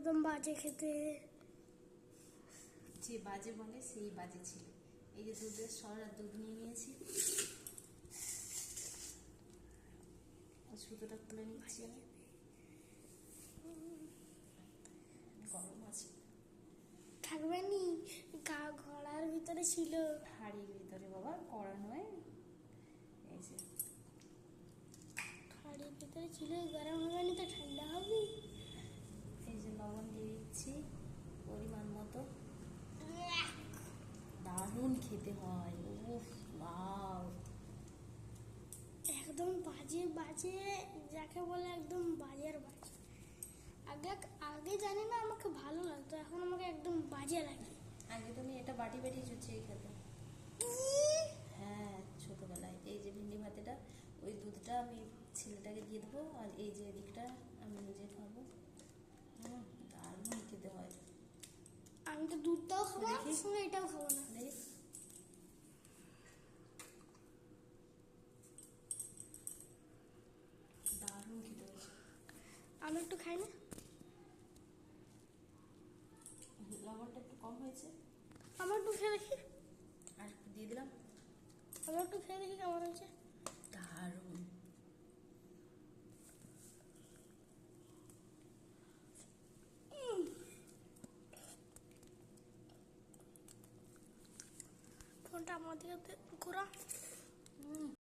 একদম বাজে খেতে। যে বাজে বলে সেই বাজে ছিল। এই যে দুধের সর দুধ নিয়ে নিয়েছি। সুতোটা খুলে নিচ্ছি। আমি গরম আছে। থাকবে নি। গা ঘোড়ার ভিতরে ছিল। হাড়ির ভিতরে বাবা কড়া নয়। এই যে। হাড়ির ভিতরে ছিল গরম হবে নি তো ঠান্ডা হবে এই যে লবণ দিয়ে দিচ্ছি পরিমাণ মতো দারুণ খেতে হয়। উফ বাও একদম বাজে বাজে যাকে বলে একদম বাজের বাজে। আগে আগে জানি না আমাকে ভালো লাগতো এখন আমাকে একদম বাজে লাগে। আগে তুমি এটা বাটি বাটি চুচিয়ে খেতে হ্যাঁ ছোটবেলায়। এই যে ভিন্ডি ভাতেটা ওই দুধটা আমি ছেলেটাকে দিয়ে দেবো আর এই যে এদিকটা আমি নিজে খাব। দারুণ খেতে হয়। আমি তো দুধটাও খাব না এটাও খাব না দেখ দারুণ খেতে হয়েছে আমি একটু খাই না? লবণটা একটু কম হয়েছে। আমার একটু খেয়ে দেখি। আর একটু দিয়ে দিলাম। আমার একটু খেয়ে দেখি কেমন হয়েছে। দারুণ। ফোনটা আমার দিকে ঘোরা।